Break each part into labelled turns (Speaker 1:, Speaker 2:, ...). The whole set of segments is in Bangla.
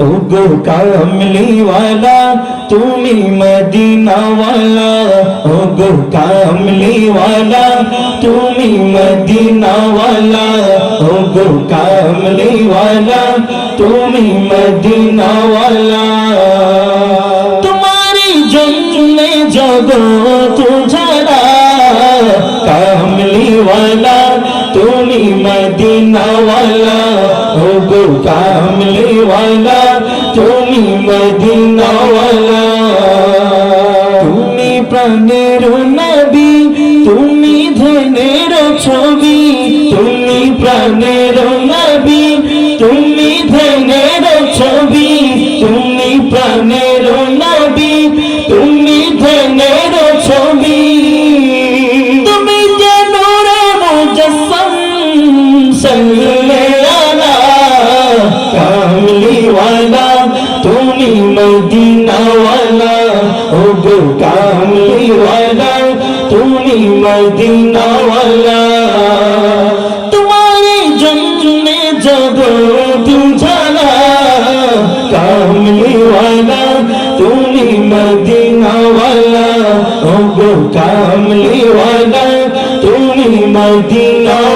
Speaker 1: ওগো কামলিওয়ালা তুমি মদিনাওয়ালা ওগো কামলিওয়ালা তুমি মদিনাওয়ালা ওগো কামলিওয়ালা তুমি মদিনাওয়ালা তোমারি জন্য জগৎ ছাড়া কামলিওয়ালা তুমি মদিনাওয়ালা ওগো কামলিওয়ালা তুমি মদিনাওয়ালা তুমি প্রাণের নবী তুমি ধনের ছবি তুমি প্রাণের তুমি মদিনাওয়ালা, ও গো কামলিওয়ালা তুমি মদিনাওয়ালা। তোমারে জন্মে জগ তুঝালা কামলিওয়ালা তুমি মদিনাওয়ালা, ও গো কামলিওয়ালা তুমি মদিনাওয়ালা।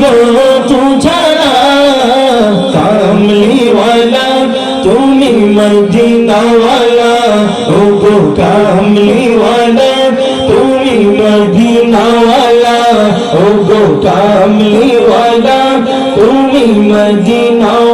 Speaker 1: জগৎ ছাড়া কামলিওয়ালা তুমি মদিনাওয়ালা ও গো কামলিওয়ালা তুমি মদিনাওয়ালা ও গো কামলিওয়ালা তুমি মদিনাওয়ালা